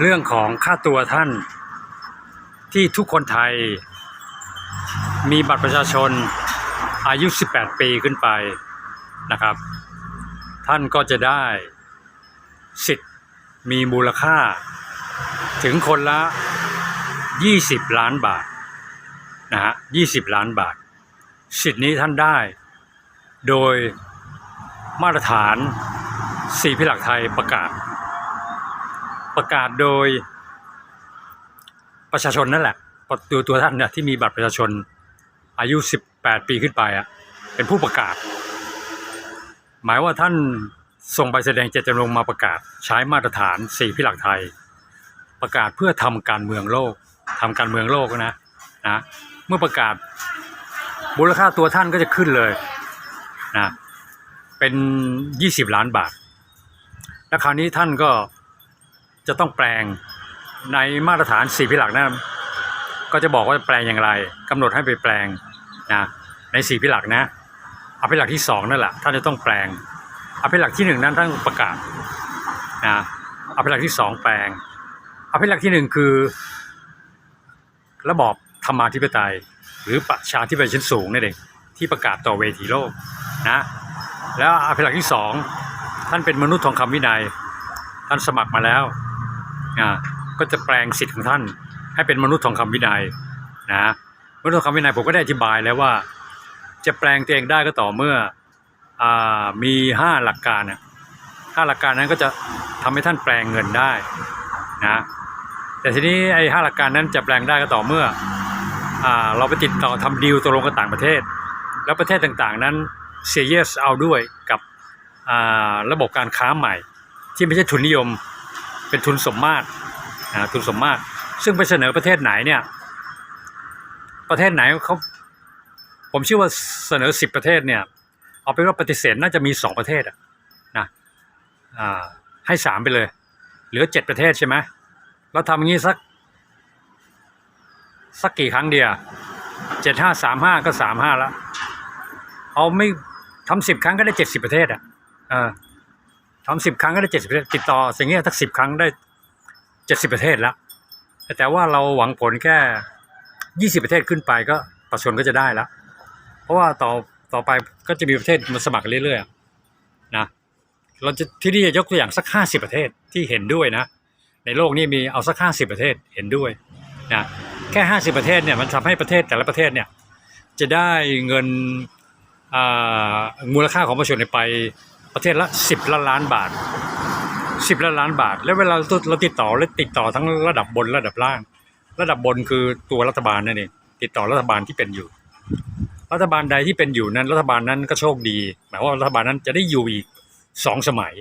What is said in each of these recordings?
เรื่องของค่าตัวท่าน ที่ทุกคนไทย มีบัตรประชาชนอายุ 18 ปีขึ้นไปนะครับ ท่านก็จะได้สิทธิ์มีมูลค่า ถึงคนละ 20 ล้านบาทนะฮะ20 ล้านบาท สิทธิ์นี้ท่านได้ โดยมาตรฐานสี่พิหลักไทยประกาศ ประกาศโดยประชาชนนั่นแหละตัวตัวท่านเนี่ยที่มีบัตรประชาชนอายุ 18 ปีขึ้นไปอะเป็นผู้ประกาศ หมายว่าท่านส่งใบแสดงเจตจำนงมาประกาศใช้มาตรฐานสี่พิหลักไทย ประกาศเพื่อทำการเมืองโลกทำการเมืองโลกนะนะเมื่อประกาศมูลค่าตัวท่านก็จะขึ้นเลยนะเป็น 20 ล้านบาท แล้วคราวนี้ท่านก็ จะต้องแปลงในมาตรฐานสี่พิหลักนะก็จะบอกว่าแปลงอย่างไรกำหนดให้ไปแปลงนะในสี่พิหลักนะอภิหลักที่สองนั่นแหละท่านจะต้องแปลงอภิหลักที่หนึ่งนั้นท่านประกาศนะอภิหลักที่สองแปลงอภิหลักที่หนึ่งคือ ระบอบธรรมาธิปไตย หรือประชาธิปไตยชั้นสูงนั่นเองที่ประกาศต่อเวทีโลกนะแล้วอภิหลักที่สองท่านเป็นมนุษย์ทองคำวินัย ท่านสมัครมาแล้ว ก็จะแปลงสิทธิ์ของท่าน ให้เป็นมนุษย์ทองคำวินัยนะมนุษย์ทองคำวินัยผมก็ได้อธิบายแล้วว่า จะแปลงตัวเองได้ก็ต่อเมื่ออมีห้าหลักการนะห้าหลักการนั้นก็จะทำให้ท่านแปลงเงินได้นะแต่ทีนี้ไอ้ห้าหลักการนั้นจะแปลงได้ก็ต่อเมื่ออเราไปติดต่อทำดีลตกลงกับต่างประเทศ แล้วประเทศต่างๆนั้นเสียเยสเอาด้วยกับระบบการค้าใหม่ ที่ไม่ใช่ทุนนิยม เป็นทุนสมมาตรนะทุนสมมาตร ซึ่งไปเสนอประเทศไหนเนี่ย ประเทศไหนเขาผมเชื่อว่าเสนอสิบประเทศเนี่ย เอาเป็นว่าปฏิเสธน่าจะมีสองประเทศนะให้สามไปเลย เหลือเจ็ดประเทศใช่ไหมเราทำอย่างนี้สัก สักกี่ครั้งเดียวเจ็ดห้าสามห้าก็สามห้าแล้วเอาไม่ทำสิบครั้งก็ได้เจ็ดสิบประเทศอะเออ ทำสิบครั้งก็ได้เจ็ดสิบประเทศติดต่อสิ่งนี้สักสิบครั้งได้เจ็ดสิบประเทศแล้วแต่ว่าเราหวังผลแค่ยี่สิบประเทศขึ้นไปก็ประชาชนก็จะได้แล้ว เพราะว่าต่อต่อไปก็จะมีประเทศมาสมัครเรื่อยๆนะเราจะที่นี่จะยกตัวอย่างสักห้าสิบประเทศที่เห็นด้วยนะ ในโลกนี้มีเอาสักห้าสิบประเทศเห็นด้วยนะแค่ห้าสิบประเทศเนี่ยมันทำให้ประเทศแต่ละประเทศเนี่ยจะได้เงินอ่ามูลค่าของประชาชนไป ประเทศละสิบล้านล้านบาทสิบล้านล้านบาท แล้วเวลาเราติดต่อและติดต่อทั้งระดับบนระดับล่าง ระดับบนคือตัวรัฐบาลนั่นเองติดต่อรัฐบาลที่เป็นอยู่ รัฐบาลใดที่เป็นอยู่นั้นรัฐบาลนั้นก็โชคดีหมายว่ารัฐบาลนั้นจะได้อยู่อีกสองสมัย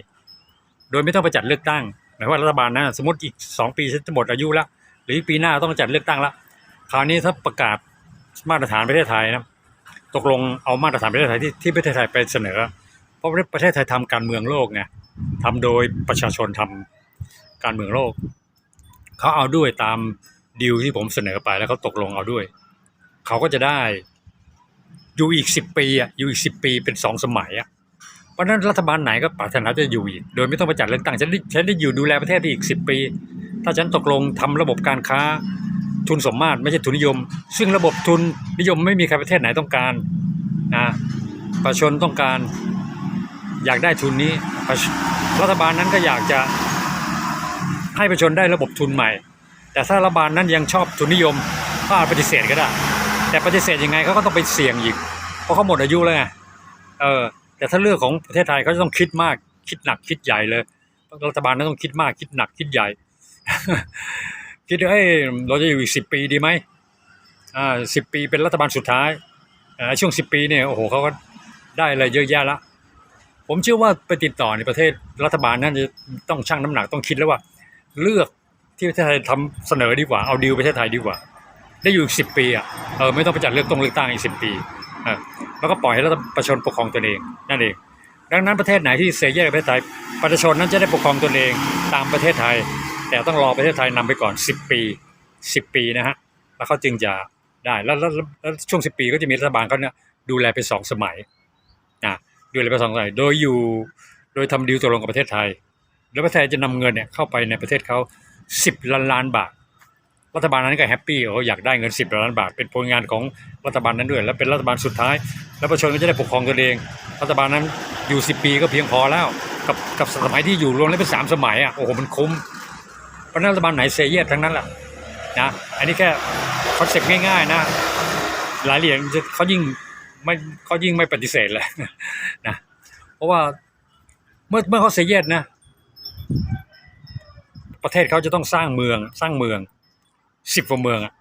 โดยไม่ต้องไปจัดเลือกตั้งหมายว่ารัฐบาลนั้นสมมติอีกสองปีจะหมดอายุแล้วหรือปีหน้าต้องจัดเลือกตั้งล้วคราวนี้ถ้าประกาศมาตรฐานประเทศไทยนะตกลงเอามาตรฐานประเทศไทยที่ที่ประเทศไทยไปเสนอ ราะประเทศไทยทำการเมืองโลกไงทำโดยประชาชนทำการเมืองโลก เขาเอาด้วยตามดีลที่ผมเสนอไปแล้วเขาตกลงเอาด้วย เขาก็จะได้อยู่อีกสิบปีอะอยู่อีกสิบปีเป็นสองสมัยอะเพราะนั้นรัฐบาลไหนก็ปรารถนาจะอยู่อีก โดยไม่ต้องไปจัดเลือกตั้งฉันได้ฉันได้อยู่ดูแลประเทศได้อีกสิบปี ถ้าฉันตกลงทำระบบการค้าทุนสมมาตรไม่ใช่ทุนนิยม ซึ่งระบบทุนนิยมไม่มีใครประเทศไหนต้องการนะประชาชนต้องการ อยากได้ทุนนี้ รัฐบาลนั้นก็อยากจะให้ประชาชนได้ระบบทุนใหม่ แต่ถ้ารัฐบาลนั้นยังชอบทุนนิยมก็อาจปฏิเสธก็ได้ แต่ปฏิเสธยังไงเขาก็ต้องไปเสี่ยงอีก เพราะเขาหมดอายุแล้วไงเออแต่ถ้าเรื่องของประเทศไทยเขาจะต้องคิดมากคิดหนักคิดใหญ่เลยรัฐบาลนั้นต้องคิดมากคิดหนักคิดใหญ่ คิดว่าเอ้ยเราจะอยู่อีกสิบปีดีไหมอ่าสิบปีเป็นรัฐบาลสุดท้ายช่วงสิบปีเนี่ยโอ้โหเขาก็ได้อะไรเยอะแยะละ ผมเชื่อว่าไปติดต่อในประเทศรัฐบาลนั้นจะต้องชั่งน้ำหนักต้องคิดแล้วว่า เลือกที่ประเทศไทยทำเสนอดีกว่าเอาดีลประเทศไทยดีกว่า ได้อยู่อีกสิบปีอะเออไม่ต้องไปจัดเลือกตรงเลือกตั้งอีกสิบปีเออแล้วก็ปล่อยให้รัฐประชาชนปกครองตนเองนั่นเองดังนั้นประเทศไหนที่เสียแยกประเทศไทยประชาชนนั้นจะได้ปกครองตนเองตามประเทศไทย แต่ต้องรอประเทศไทยนำไปก่อน 10 ปี 10 ปีนะฮะแล้วเขาจึงจะได้แล้วแล้วแล้วแล้วช่วง 10 ปีก็จะมีรัฐบาลเขาเนี่ยดูแลไปสองสมัยนะ ดูแลไปสองสมัยโดยอยู่ โดยทำดีลตกลงกับประเทศไทย แล้วประเทศไทยจะนำเงินเนี่ยเข้าไปในประเทศเขาสิบล้านล้านบาท รัฐบาลนั้นก็แฮปปี้โอ้อยากได้เงินสิบล้านบาท เป็นผลงานของรัฐบาลนั้นด้วย และเป็นรัฐบาลสุดท้าย แล้วประชาชนก็จะได้ปกครองตัวเอง รัฐบาลนั้นอยู่สิบปีก็เพียงพอแล้ว กับกับสมัยที่อยู่รวมแล้วเป็นสามสมัยอะโอ้โหมันคุ้มเพราะนั้นรัฐบาลไหนเซเยสทั้งนั้นแหละนะอันนี้แค่คอนเซ็ปต์ง่ายๆนะรายละเอียดเขายิ่ง ไม่เขายิ่งไม่ปฏิเสธเลยนะเพราะว่าเมื่อเมื่อเขาเซเยสนะ ประเทศเขาจะต้องสร้างเมืองสร้างเมืองสิบกว่าเมืองอะ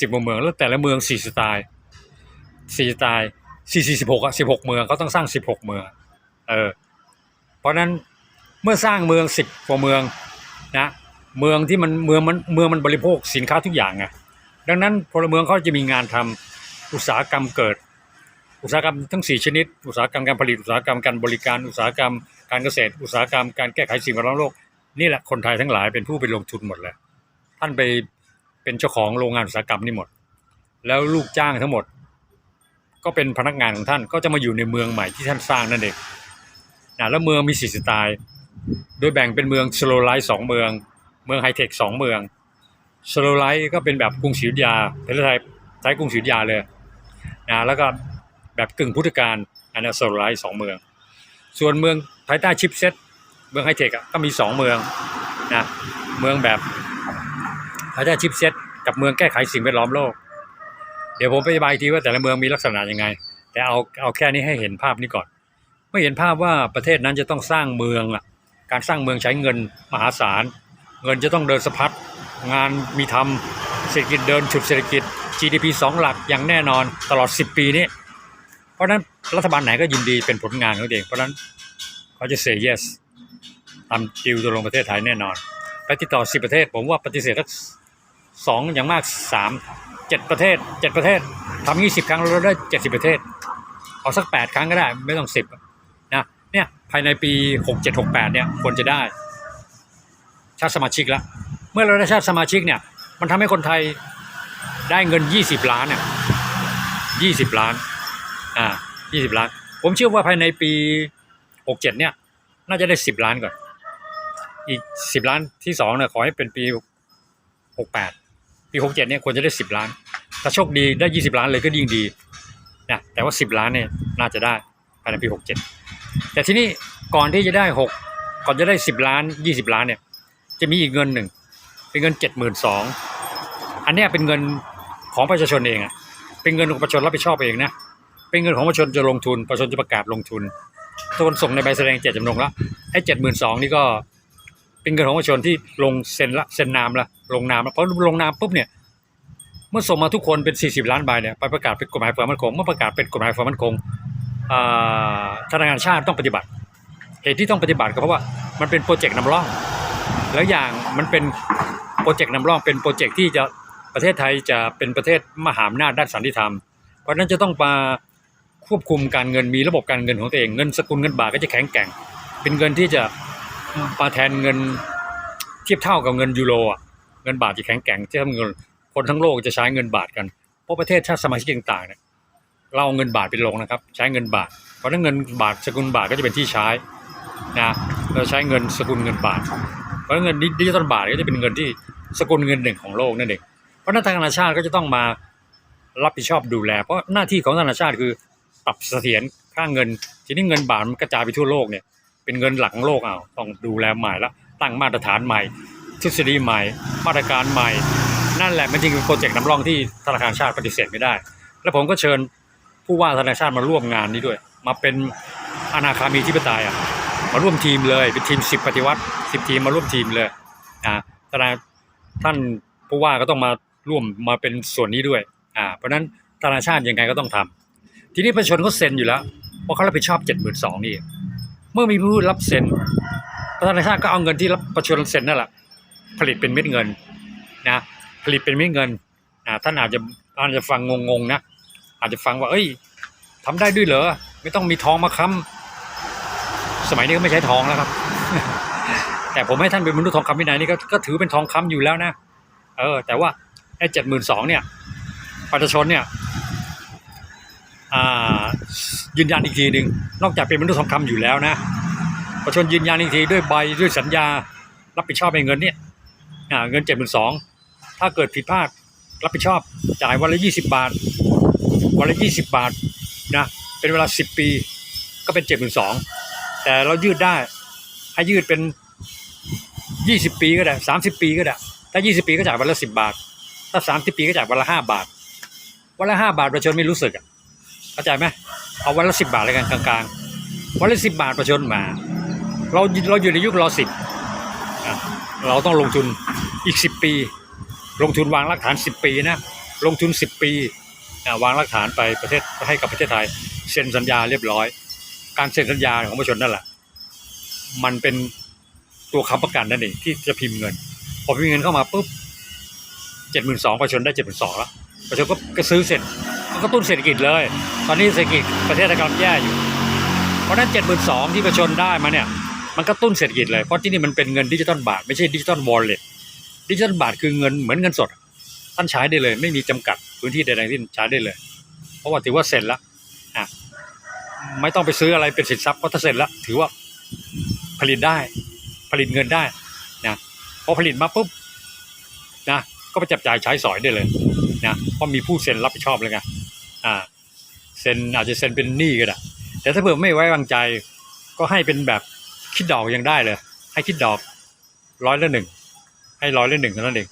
สิบกว่าเมืองแล้วแต่ละเมืองสี่สไตล์สี่สไตล์สี่สี่สิบหกอะสิบหกเมืองเขาต้องสร้างสิบหกเมืองเออเพราะนั้นเมื่อสร้างเมืองสิบกว่าเมืองนะเมืองที่มันเมืองมันเมืองมันบริโภคสินค้าทุกอย่างไงดังนั้นพลเมืองเขาจะมีงานทำอุตสาหกรรมเกิด อุตสาหกรรมทั้งสี่ชนิด อุตสาหกรรมการผลิต อุตสาหกรรมการบริการ อุตสาหกรรมการเกษตร อุตสาหกรรมการแก้ไขสิ่งแวดล้อมโลก นี่แหละคนไทยทั้งหลายเป็นผู้ไปลงทุนหมดเลยท่านไปเป็นเจ้าของโรงงานอุตสาหกรรมนี่หมด แล้วลูกจ้างทั้งหมด ก็เป็นพนักงานของท่าน ก็จะมาอยู่ในเมืองใหม่ที่ท่านสร้างนั่นเองนะแล้วเมืองมีสี่สไตล์โดยแบ่งเป็นเมืองสโลไลท์สองเมือง เมืองไฮเทคสองเมืองสโลไลท์ก็เป็นแบบกรุงศรีอยุธยาประเทศไทยใช้กรุงศรีอยุธยาเลยนะแล้วก็ แบบกึ่งพุทธกาลอันนี้สโลไลท์สองเมือง ส่วนเมืองภายใต้ชิปเซ็ตเมืองไฮเทคก็มีสองเมืองนะเมืองแบบภายใต้ชิปเซ็ตกับเมืองแก้ไขสิ่งแวดล้อมโลก เดี๋ยวผมไปอธิบายทีว่าแต่ละเมืองมีลักษณะยังไง แต่เอาเอาแค่นี้ให้เห็นภาพนี้ก่อนเมื่อเห็นภาพว่าประเทศนั้นจะต้องสร้างเมืองอะการสร้างเมืองใช้เงินมหาศาล เงินจะต้องเดินสะพัดงานมีทำเศรษฐกิจเดินฉุดเศรษฐกิจ GDP สองหลักอย่างแน่นอนตลอด 10 ปีนี้ ราะฉะนั้นรัฐบาลไหนก็ยินดีเป็นผลงานของตัวเอง เพราะฉะนั้นเขาจะ say yes ทำดิวตัวลงประเทศไทยแน่นอนไปติดต่อ10ประเทศ ผมว่าปฏิเสธสักสองอย่างมากสามเจ็ดประเทศเจ็ดประเทศทำยี่สิบครั้งเราได้เจ็ดสิบประเทศเอาสักแปดครั้งก็ได้ไม่ต้องสิบนะเนี่ยภายในปีหกเจ็ดหกแปดเนี่ยควรจะได้ ชาติสมาชิกแล้วเมื่อเราได้ชาติสมาชิกเนี่ย มันทำให้คนไทยได้เงินยี่สิบล้านเนี่ยยี่สิบล้าน อ่ายี่สิบล้าน ผมเชื่อว่าภายในปีหกเจ็ดเนี่ย น่าจะได้สิบล้านก่อน อีกสิบล้านที่สองเนี่ยขอให้เป็นปีหกแปดปีหกเจ็ดเนี่ยควรจะได้สิบล้าน ถ้าโชคดีได้ยี่สิบล้านเลยก็ยิ่งดีนะแต่ว่าสิบล้านเนี่ยน่าจะได้ภายในปีหกเจ็ดแต่ที่นี่ก่อนที่จะได้หกก่อนจะได้สิบล้านยี่สิบล้านเนี่ย จะมีอีกเงินหนึ่ง เป็นเงินเจ็ดหมื่นสองอันนี้เป็นเงินของประชาชนเองอะเป็นเงินของประชาชนรับผิดชอบเองนะ เป็นเงินของประชาชนจะลงทุน ประชาชนจะประกาศลงทุนตัวส่งในใบแสดงเจตจำนงละไอ้เจ็ดหมื่นสองนี่ก็เป็นเงินของประชาชนที่ลงเซ็นละเซ็นนามละลงนามละเพราะลงนามปุ๊บเนี่ยเมื่อส่งมาทุกคนเป็น 40 ล้านใบเนี่ยไปประกาศเป็นกฎหมายความมั่นคงเมื่อประกาศเป็นกฎหมายความมั่นคงอ่าธนาคารชาติต้องปฏิบัติ เหตุที่ต้องปฏิบัติก็เพราะว่ามันเป็นโปรเจกต์นำร่อง แล้วอย่างมันเป็นโปรเจกต์นำร่องเป็นโปรเจกต์ที่จะประเทศไทยจะเป็นประเทศมหาอำนาจด้านสันติธรรม เพราะฉะนั้นจะต้องมา ควบคุมการเงินมีระบบการเงินของตัวเองเงินสกุลเงินบาทก็จะแข็งแกร่ง เป็นเงินที่จะมาแทนเงินเทียบเท่ากับเงินยูโรอะเงินบาทจะแข็งแกร่งที่ทำเงินคนทั้งโลกจะใช้เงินบาทกันเพราะประเทศชาติสมาชิกต่างๆเนี่ยเราเอาเงินบาทไปลงนะครับ ใช้เงินบาท เพราะนั้นเงินบาทสกุลบาทก็จะเป็นที่ใช้นะเราใช้เงินสกุลเงินบาท เพราะฉะนั้นเงินดิจิตอลบาทก็จะเป็นเงินที่สกุลเงินหนึ่งของโลกนั่นเองเพราะฉะนั้นทางธนาชาติก็จะต้องมารับผิดชอบดูแล เพราะหน้าที่ของธนาชาติคือ ปรับเสถียรค่าเงิน ทีนี้เงินบาทมันกระจายไปทั่วโลกเนี่ยเป็นเงินหลักของโลกเอาต้องดูแลใหม่ละตั้งมาตรฐานใหม่ ทฤษฎีใหม่ มาตรการใหม่ นั่นแหละมันจริงเป็นโปรเจกต์นำร่องที่ธนาคารชาติปฏิเสธไม่ได้ แล้วผมก็เชิญผู้ว่าธนาคารชาติมาร่วมงานนี้ด้วย มาเป็นอนาคามีที่ปไตยอะมาร่วมทีมเลยเป็นทีมสิบปฏิวัติสิบทีมมาร่วมทีมเลยอ่าธนาท่านผู้ว่าก็ต้องมาร่วมมาเป็นส่วนนี้ด้วยอ่าเพราะนั้นธนาชาติยังไงก็ต้องทำ ทีนี้ประชาชนก็เซ็นอยู่แล้ว เพราะเขารับผิดชอบเจ็ดหมื่นสองนี่เมื่อมีผู้รับเซ็นประธานาชาติก็เอาเงินที่รับประชาชนเซ็นนั่นแหละผลิตเป็นเม็ดเงินนะผลิตเป็นเม็ดเงินอ่าท่านอาจจะอาจจะฟังงงๆนะอาจจะฟังว่า เอ้ยทำได้ด้วยเหรอไม่ต้องมีทองมาค้ำสมัยนี้ก็ไม่ใช้ทองแล้วครับ แต่ผมให้ท่านเป็นมนุษย์ทองคำวินัยนี่ก็ถือเป็นทองคำอยู่แล้วนะ เออ แต่ว่าไอ้เจ็ดหมื่นสองเนี่ยประชาชนเนี่ย ยืนยันอีกทีหนึ่งนอกจากเป็นมนุษย์ทองคำอยู่แล้วนะประชาชนยืนยันอีกทีด้วยใบด้วยสัญญารับผิดชอบในเงินเนี่ยเงินเจ็ดหมื่นสองถ้าเกิดผิดพลาดรับผิดชอบจ่ายวันละยี่สิบบาท วันละยี่สิบาทนะเป็นเวลาสิบปีก็เป็นเจ็ดหมื่นสองแต่เรายืดได้ให้ยืดเป็นยี่สิบปีก็ได้สามสิบปีก็ได้ ถ้ายี่สิบปีก็จ่ายวันละสิบาท ถ้าสามสิบปีก็จ่ายวันละห้าบาท วันละห้าบาทประชาชนไม่รู้สึกอะ เข้าใจไหมเอาวันละสิบบาทเลยกันกลางๆวันละสิบาทประชาชนมา เราเราอยู่ในยุครอสิบเราต้องลงทุนอีกสิบปี ลงทุนวางรากฐานสิบปีนะลงทุนสิบปีวางรากฐานไปประเทศให้กับประเทศไทยเซ็นสัญญาเรียบร้อย การเซ็นสัญญาของประชาชนนั่นแหละมันเป็นตัวค้ำประกันนั่นเองที่จะพิมพ์เงิน พอพิมพ์เงินเข้ามาปุ๊บเจ็ดหมื่นสองประชาชนได้เจ็ดหมื่นสองแล้วประชาชนก็ก็ซื้อเสร็จ ก็กระตุ้นเศรษฐกิจเลย ตอนนี้เศรษฐกิจประเทศกำลังแย่อยู่ เพราะนั้นเจ็ดหมื่นสองที่ประชาชนได้มาเนี่ยมันกระตุ้นเศรษฐกิจเลย เพราะที่นี่มันเป็นเงินดิจิตอลบาทไม่ใช่ดิจิตอลวอลเล็ตดิจิตอลบาทคือเงินเหมือนเงินสด ท่านใช้ได้เลย ไม่มีจำกัดพื้นที่ใดๆที่ใช้ได้เลย เพราะว่าถือว่าเสร็จแล้วอะไม่ต้องไปซื้ออะไรเป็นสินทรัพย์เพราะถ้าเสร็จแล้วถือว่าผลิตได้ผลิตเงินได้นะพอผลิตมาปุ๊บนะก็ไปจับจ่ายใช้สอยได้เลยนะเพราะมีผู้เซ็นรับผิดชอบเลยไง อ่าเซ็นอาจจะเซ็นเป็นหนี้ก็ได้แต่ถ้าเผื่อไม่ไว้วางใจ ก็ให้เป็นแบบคิดดอกยังได้เลย ให้คิดดอกร้อยละหนึ่งให้ร้อยละหนึ่งเท่านั้นเอง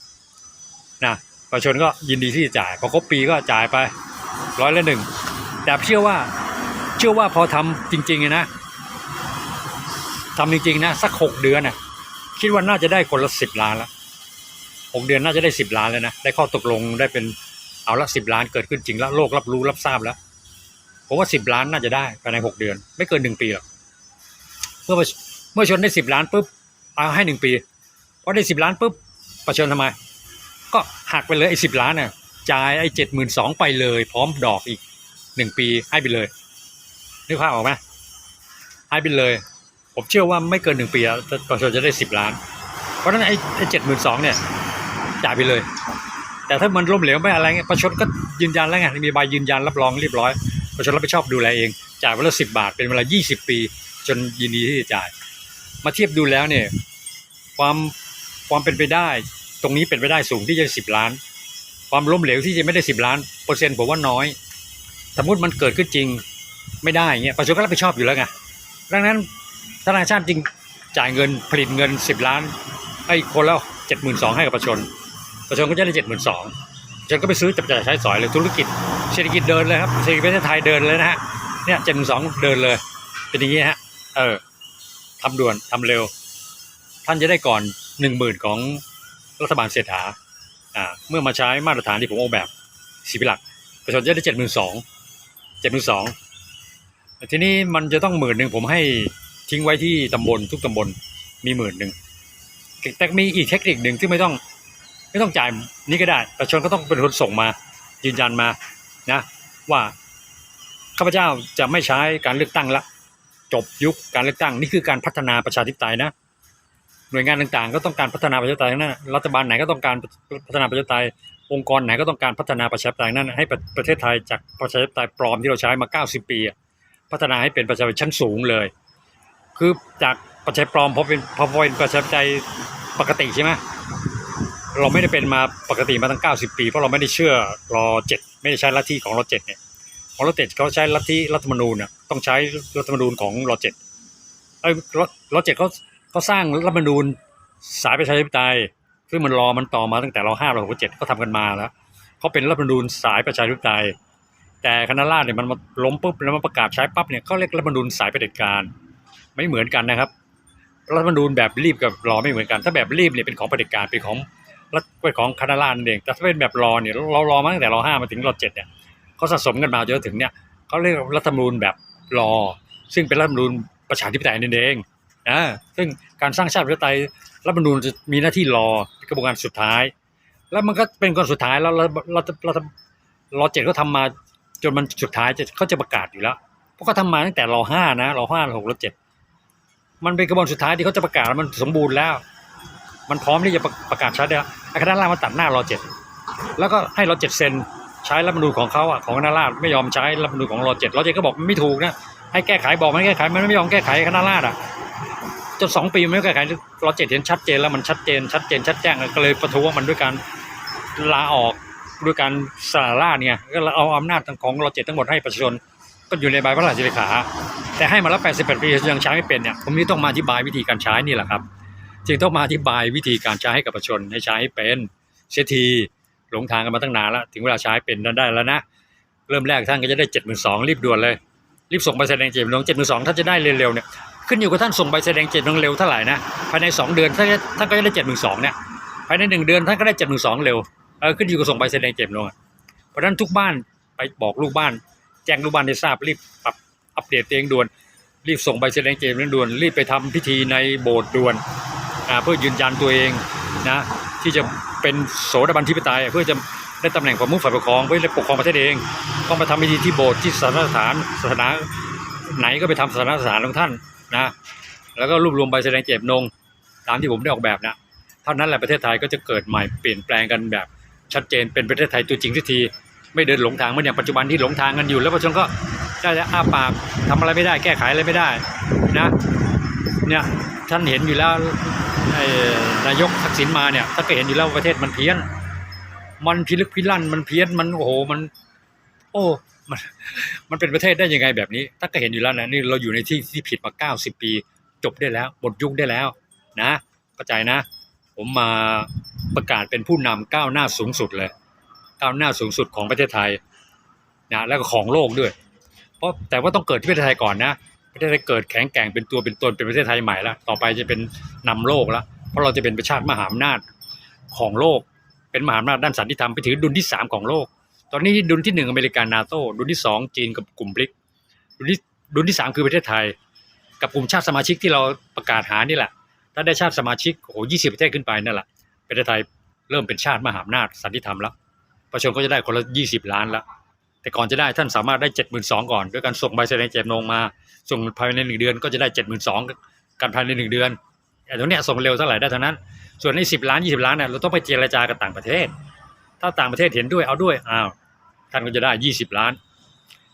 นะประชาชนก็ยินดีที่จะจ่ายพอครบปีก็จ่ายไปร้อยละหนึ่งแต่เชื่อว่าเชื่อว่าพอทำจริงๆนะทำจริงๆนะสักหกเดือนนะคิดว่าน่าจะได้คนละสิบล้านแล้วหกเดือนน่าจะได้สิบล้านแล้วนะได้ข้อตกลงได้เป็น เอาละสิบล้านเกิดขึ้นจริงแล้วโลกรับรู้รับทราบแล้วผมว่าสิบล้านน่าจะได้ภายในหกเดือน ไม่เกินหนึ่งปีหรอกเมื่อเมื่อชนได้สิบล้านปุ๊บเอาให้หนึ่งปีพอได้สิบล้านปุ๊บประชาชนทำไม ก็หักไปเลยไอ้สิบล้านน่ะจ่ายไอ้เจ็ดหมื่นสองไปเลย พร้อมดอกอีกหนึ่งปีให้ไปเลยนึกภาพออกไหมให้ไปเลย ผมเชื่อว่าไม่เกินหนึ่งปีประชาชนจะได้สิบล้าน เพราะฉะนั้นไอ้ไอ้เจ็ดหมื่นสองเนี่ยจ่ายไปเลย แต่ถ้ามันล้มเหลวไม่อะไรเงี้ยประชาชนก็ยืนยันแล้วไงมีใบยืนยันรับรองเรียบร้อย ประชาชนรับผิดชอบดูแลเอง จ่ายวันละสิบบาทเป็นเวลายี่สิบปี จนยินดีที่จะจ่าย มาเทียบดูแล้วเนี่ยความความเป็นไปได้ ตรงนี้เป็นไปได้สูงที่จะสิบล้าน ความล้มเหลวที่จะไม่ได้สิบล้านเปอร์เซ็นต์ผมว่าน้อย สมมติมันเกิดขึ้นจริงไม่ได้เงี้ยประชาชนก็รับผิดชอบอยู่แล้วไงดังนั้นธนาคารชาติจริงจ่ายเงินผลิตเงินสิบล้านให้คนและเจ็ดหมื่นสองให้กับประชาชน ประชาชนก็จะได้เจ็ดหมื่นสองประชาชนก็ไปซื้อจับจ่ายใช้สอยเลยธุรกิจเศรษฐกิจเดินเลยครับเศรษฐกิจประเทศไทยเดินเลยนะฮะเนี่ยเจ็ดหมื่นสองเดินเลย เป็นอย่างนี้ฮะเออทำด่วนทำเร็ว ท่านจะได้ก่อนหนึ่งหมื่นของรัฐบาลเศรษฐาอ่าเมื่อมาใช้มาตรฐานที่ผมออกแบบสีพิลักประชาชนจะได้เจ็ดหมื่นสองเจ็ดหมื่นสองทีนี้มันจะต้องหมื่นหนึ่งผมให้ทิ้งไว้ที่ตำบลทุกตำบลมีหมื่นหนึ่งแต่มีอีกเทคนิคหนึ่งที่ไม่ต้อง ไม่ต้องจ่ายนี่ก็ได้ ประชาชนก็ต้องเป็นคนส่งมา ยืนยันมานะว่าข้าพเจ้าจะไม่ใช้การเลือกตั้งละจบยุคการเลือกตั้งนี่คือการพัฒนาประชาธิปไตยนะหน่วยงานต่างๆ ก็ต้องการพัฒนาประชาธิปไตยนั้นรัฐบาลไหนก็ต้องการพัฒนาประชาธิปไตยองค์กรไหนก็ต้องการพัฒนาประชาธิปไตยนั่นให้ประประเทศไทยจากประชาธิปไตยปลอมที่เราใช้มา 90 ปี พัฒนาให้เป็นประชาธิปไตยชั้นสูงเลย คือจากประชาธิปไตยปลอมพอเป็นพอเป็นประชาธิปไตยปกติใช่ไหม เราไม่ได้เป็นมาปกติมาตั้ง 90 ปี เพราะเราไม่ได้เชื่อรอเจ็ดไม่ได้ใช้ลัทธิของรอเจ็ดเนี่ยของรถเจ็ดเขาใช้ลัทธิรัฐธรรมนูญน่ะต้องใช้รัฐธรรมนูญของรถเจ็ดเอ้ยรถรถเจ็ดเขาเขาสร้างรัฐธรรมนูญสายประชาธิปไตยซึ่งมันรอมันต่อมาตั้งแต่เราห้าเราหกเจ็ดเขาทำกันมาแล้วเขาเป็นรัฐธรรมนูญสายประชาธิปไตย แต่คณะราษฎรเนี่ยมันมาล้มปุ๊บแล้วมันประกาศใช้ปั๊บเนี่ยเขาเรียกรัฐธรรมนูญสายเผด็จการไม่เหมือนกันนะครับรัฐธรรมนูญแบบรีบกับรอไม่เหมือนกัน ถ้าแบบรีบเนี่ยเป็นของเผด็จการเป็นของ รัฐเป็นของคณะราษฎรนั่นเองแต่ถ้าเป็นแบบรอเนี่ยเรารอมาตั้งแต่ราห้ามาถึงราเจ็ดเนี่ยเขาสะสมกันมาจนถึงเนี่ยเขาเรียกรัฐธรรมนูญแบบรอ ซึ่งเป็นรัฐธรรมนูญประชาธิปไตยนั่นเองอ่าซึ่งการสร้างชาติประชาธิปไตยรัฐธรรมนูญจะมีหน้าที่รอเป็นกระบวนการสุดท้าย แล้วมันก็เป็นคนสุดท้ายแล้วรัฐรัฐรัฐรอเจ็ดเขาทำมาจนมันสุดท้ายจะเขาจะประกาศอยู่แล้วเพราะเขาทำมาตั้งแต่รอห้านะรอห้ารอหกรอเจ็ดมันเป็นกระบวนสุดท้ายที่เขาจะประกาศมันสมบูรณ์แล้ว มันพร้อมที่จะประประกาศใช้ได้แล้วไอ้คณะราษฎรมาตัดหน้ารอเจ็ดแล้วก็ให้รอเจ็ดเซ็นใช้รัฐมนูญของเขาอะของคณะราษฎรไม่ยอมใช้รัฐมนูญของรอเจ็ดรอเจ็ดก็บอกมันไม่ถูกนะให้แก้ไขบอกมันให้แก้ไขมันไม่ยอมแก้ไขคณะราษฎรอะจนสองปีมันไม่แก้ไขราเจ็ดเห็นชัดเจนแล้วมันชัดเจนชัดเจนชัดแจ้งก็เลยประท้วงมันด้วยการลาออกด้วยการสละล่าเนี่ยก็เอาอำนาจของราเจ็ดทั้งหมดให้ประชาชนก็อยู่ในใบพระราชเลขา แต่ให้มาแล้ว 88 ปียังใช้ไม่เป็นเนี่ยผมนี่ต้องมาอธิบายวิธีการใช้นี่แหละครับ จึงต้องมาอธิบายวิธีการใช้ให้กับประชาชนให้ใช้ให้เป็นเสียทีหลงทางกันมาตั้งนานแล้ว ถึงเวลาใช้เป็นนั้นได้แล้วนะ เริ่มแรกท่านก็จะได้เจ็ดหมื่นสองรีบด่วนเลย รีบส่งใบแสดงเจตจำนงเจ็ดหมื่นสองท่านจะได้เร็วๆเนี่ยขึ้นอยู่กับท่านส่งใบแสดงเจตจำนงเร็วเท่าไหร่นะภายในสองเดือนท่านก็ท่านก็จะได้เจ็ดหมื่นสองเนี่ยภายในหนึ่งเดือนท่านก็ได้เจ็ดหมื่นสองเร็วเออขึ้นอยู่กับส่งใบแสดงเจตจำนงอะเพราะฉะนั้นทุกบ้านไปบอกลูกบ้าน แจ้งลูกบ้านได้ทราบรีบปรับอัปเดตตัวเองด่วนรีบส่งใบแสดงเจตจำนงด่วนรีบไปทำพิธีในโบสถ์ด่วน เพื่อยืนยันตัวเองนะที่จะเป็นโสดาบันทิปไตยเพื่อจะได้ตำแหน่งประมุขฝ่ายปกครองเพื่อจะปกครองประเทศเองต้องไปทำพิธีที่โบสถ์ที่ศาสนสถานศาสนาไหนก็ไปทำศาสนสถานของท่านนะแล้วก็รวบรวมใบแสดงเจตจำนงตามที่ผมได้ออกแบบนะเท่านั้นแหละประเทศไทยก็จะเกิดใหม่เปลี่ยนแปลงกันแบบชัดเจนเป็นประเทศไทยตัวจริงสักที ไม่เดินหลงทางเหมือนอย่างปัจจุบันที่หลงทางกันอยู่ แล้วประชาชนก็ได้แต่อ้าปากทำอะไรไม่ได้แก้ไขอะไรไม่ได้นะเนี่ยท่านเห็นอยู่แล้ว นายกทักษิณมาเนี่ยท่านก็เห็นอยู่แล้วประเทศมันเพี้ยน มันพิลึกพิลั่นมันเพี้ยนมันโอ้โหมัน โอ้มันมันเป็นประเทศได้ยังไงแบบนี้ท่านก็เห็นอยู่แล้วนะนี่เราอยู่ในที่ที่ผิดมาเก้าสิบปี จบได้แล้วหมดยุคได้แล้ว นะเข้าใจนะ ผมมาประกาศเป็นผู้นำก้าวหน้าสูงสุดเลยก้าวหน้าสูงสุดของประเทศไทยนะแล้วก็ของโลกด้วย เพราะแต่ว่าต้องเกิดที่ประเทศไทยก่อนนะ ประเทศไทยเกิดแข็งแกร่งเป็นตัวเป็นตนเป็นประเทศไทยใหม่แล้วต่อไปจะเป็นนำโลกแล้วเพราะเราจะเป็นประชาติมหาอำนาจของโลก เป็นมหาอำนาจด้านสันติธรรมไปถือดุลที่สามของโลก ตอนนี้ดุลที่หนึ่งอเมริกานาโต้ดุลที่สองจีนกับกลุ่มบริกดุลที่ดุลที่สามคือประเทศไทย กับกลุ่มชาติสมาชิกที่เราประกาศหานี่แหละ ถ้าได้ชาติสมาชิกโอ้โหยี่สิบประเทศขึ้นไปนั่นแหละประเทศไทยเริ่มเป็นชาติมหาอำนาจสันติธรรมแล้วประชาชนก็จะได้คนละยี่สิบล้านละ แต่ก่อนจะได้ท่านสามารถได้เจ็ดหมื่นสองก่อนด้วยการส่งใบแสดงเจตจำนงมา ส่งภายในหนึ่งเดือนก็จะได้เจ็ดหมื่นสองกันภายในหนึ่งเดือนแต่ตรงเนี้ยส่งเร็วเท่าไหร่ได้เท่านั้น ส่วนในสิบล้านยี่สิบล้านเนี่ยเราต้องไปเจรจากับต่างประเทศ ถ้าต่างประเทศเห็นด้วยเอาด้วยอ้าวท่านก็จะได้ยี่สิบล้าน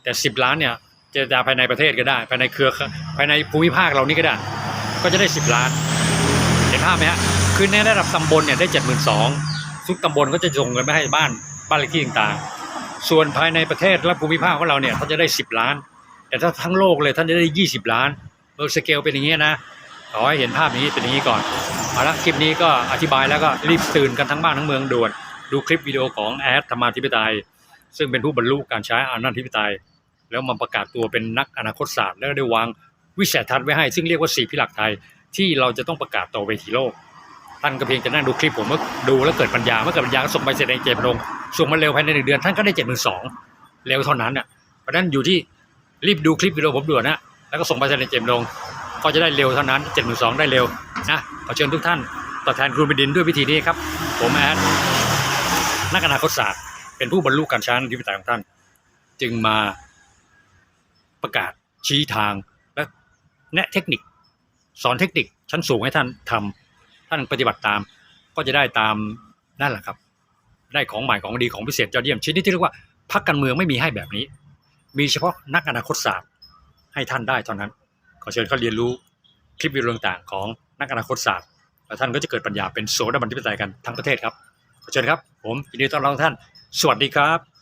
แต่สิบล้านเนี่ยเจรจาภายในประเทศก็ได้ภายในเครือภายในภูมิภาคเรานี่ก็ได้ ก็จะได้สิบล้าน เห็นภาพไหมฮะคือในระดับตำบลเนี่ยได้เจ็ดหมื่นสองทุกตำบลก็จะส่งเงินไปให้บ้านบ้านเลขที่ต่างๆ ส่วนภายในประเทศและภูมิภาคของเราเนี่ยเขานจะได้สิบล้าน แต่ถ้าทั้งโลกเลยท่านจะได้ยี่สิบล้านเออสเกลเป็นอย่างนี้ยนะขอให้เห็นภาพนี้เป็นอย่างนี้ก่อนเอาละคลิปนี้ก็อธิบายแล้วก็รีบตื่นกันทั้งบ้านทั้งเมืองด่วน ดูคลิปวิดีโอของแอดธรรมาธิปไตย ซึ่งเป็นผู้บรรลุการใช้อำนาธิปไตย แล้วมาประกาศตัวเป็นนักอนาคตศาสตร์ แล้วได้วางวิสัยทัศน์ไว้ให้ ซึ่งเรียกว่าสี่พิหลักไทยที่เราจะต้องประกาศต่อเวทีโลก ท่านก็เพียงจะนั่งดูคลิปผมเมื่อดูแล้วเกิดปัญญาเมื่อเกิดปัญญาก็ส่งใบแสดงเจตจำนงส่งมาเร็วภายในหนึ่งเดือนท่านก็ได้เจ็ดหมื่นสองเร็วเท่านั้นอะเพราะนั้นอยู่ที่รีบดูคลิปวิดีโอผมด่วนนะแล้วก็ส่งใบแสดงเจตจำนงก็จะได้เร็วเท่านั้นเจ็ดหมื่นสองได้เร็วนะขอเชิญทุกท่านตอบแทนครูแผ่นดินด้วยวิธีนี้ครับผมแอดนักอนาคตศาสตร์เป็นผู้บรรลุการช้อำนาจธิปไตยของท่าน จึงมาประกาศชี้ทางและแนะเทคนิค สอนเทคนิคชั้นสูงให้ท่านทำ ท่านปฏิบัติตามก็จะได้ตามนั่นแหละครับ ได้ของใหม่ของดีของพิเศษยอดเยี่ยมชนิดที่เรียกว่าพักการเมืองไม่มีให้แบบนี้ มีเฉพาะนักอนาคตศาสตร์ให้ท่านได้เท่านั้น ขอเชิญเขาเรียนรู้คลิปวิดีโอต่างๆของนักอนาคตศาสตร์แล้วท่านก็จะเกิดปัญญาเป็นโสดาบันทิปไตยกันทั้งประเทศครับขอเชิญครับ ผมยินดีต้อนรับท่าน สวัสดีครับ